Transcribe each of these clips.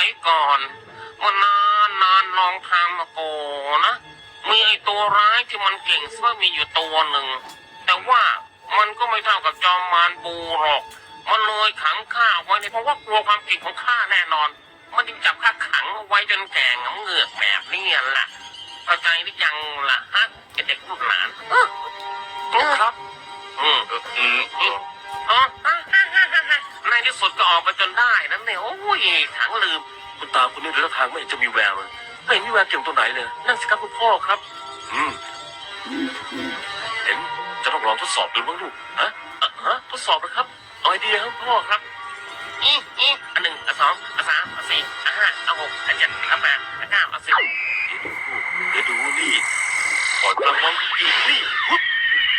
มัยก่อนเมื่อนานนานลองทางมาโกอนนะ มีไอตัวร้ายที่มันเก่งซะมีอยู่ตัวหนึ่ง แต่ว่ามันก็ไม่เท่ากับจอมมารบูหรอก มันเลยขังข้าไว้ในเพราะว่ากลัวความเก่งของข้าแน่นอน มันจึงจับข้าขังเอาไว้จนแก่งเหงือกแบบนี้ล่ะเข้าใจหรือยังล่ะฮะไอ้เด็กลูกหลานเออเออครับ อืม ที่สุดก็ออกมาจนได้นั่นเนี่ยโอ้ยขังลืม คุณตาคุณนี่เรือทางไม่เห็นจะมีแววเลยไม่เห็นมีแววเก่งตรงไหนเลยนั่นสิครับคุณพ่อครับ อืมเห็นจะต้องลองทดสอบดูบ้างลูกฮะอะฮะทดสอบนะครับเอาไอเดียครับพ่อครับอีอีอันหนึ่งอันสองอันสามอันสี่อันห้าอันหกอันเจ็ดอันแปดอันเก้าอันสิบเดี๋ยวดูนี่ก่อนจะมองอีกนี่ปุ๊บ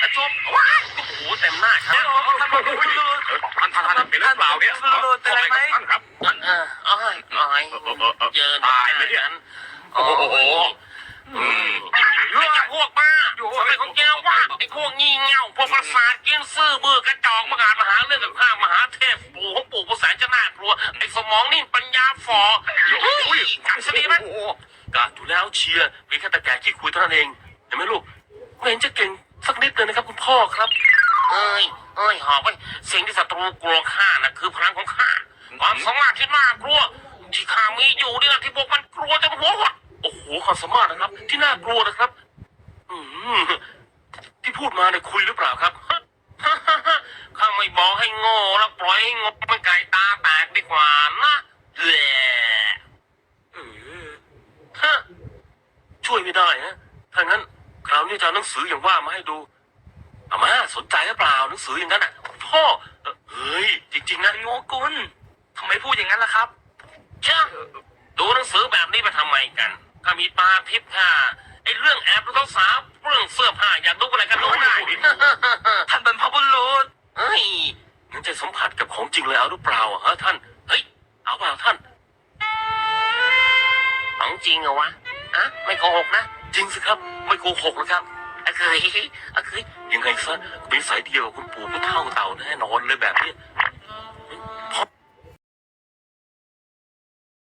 อันจบว้ายโอ้โหเต็มหน้าครับ ท่านท่านท่านท่านเป็นหรือเปล่าเนี่ย เป็นไรไหม ท่านครับ เออเอ้ ยเอ้ยเออเออเออเจอตายไหมเนี่ยโอ้โหอืมไอ้พวกบ้าทำไมของแกวะไอ้พวกงี่เง่าพวกประสาทกินซื่อบื้อกระจอกมาอาจมหาเรื่องกับข้ามหาเทพปู่ของปู่ผู้แสนจะน่ากลัวไอ้สมองนี่ปัญญาฝ่อเฮ้ยกัดสนีมโอ้โหกาดอยู่แล้วเชียร์เพียงแค่ตะแก่ขี้คุยเท่านั้นเองเห็นไหมลูกไม่เห็นจะเก่งสักนิดเลยนะครับคุณพ่อครับ เอ้ยเอ้ยหอบไปสิ่งที่ศัตรูกลัวข้านะคือพลังของข้าความสามารถที่น่ากลัว ข้ามีอยู่นี่แหละที่พวกมันกลัวจนหัวหดโอ้โหความสามารถนะครับ ที่น่ากลัวนะครับ อืมที่พูดมาเนี่ยคุยหรือเปล่าครับข้าไม่บอกให้โง่แล้วปล่อยให้งบมันไก่ตาแตกดีกว่านะแหละเออฮะช่วยไม่ได้นะถ้างั้น คราวนี้จะเอาหนังสืออย่างว่ามาให้ดูอามาสนใจหรือเปล่าหนังสืออย่างนั้นอะพ่อเฮ้ยจริง ๆนะโงกุลทำไมพูดอย่างนั้นล่ะครับ ช่าดูหนังสือแบบนี้ไปทำไมกันข้ามีตาทิพย์ค่ะไอ้เรื่องแอบดูสาวๆเรื่องเสื้อผ้าอยากดูอะไรกันดูได้ท่านบรรพบุรุษเฮ้ยงั้นจะสัมผัสกับของจริงเลยเอาหรือเปล่าอะฮะท่าน เฮ้ย เอาเปล่าท่าน ของจริงเหรอวะอะไม่โกหกนะ จริงสิครับ ไม่โกหกนะครับอะเคยอะเคยยังไงซะเป็นสายเดียวกับคุณปู่ผู้เท่าเต่าแน่นอนเลยแบบนี้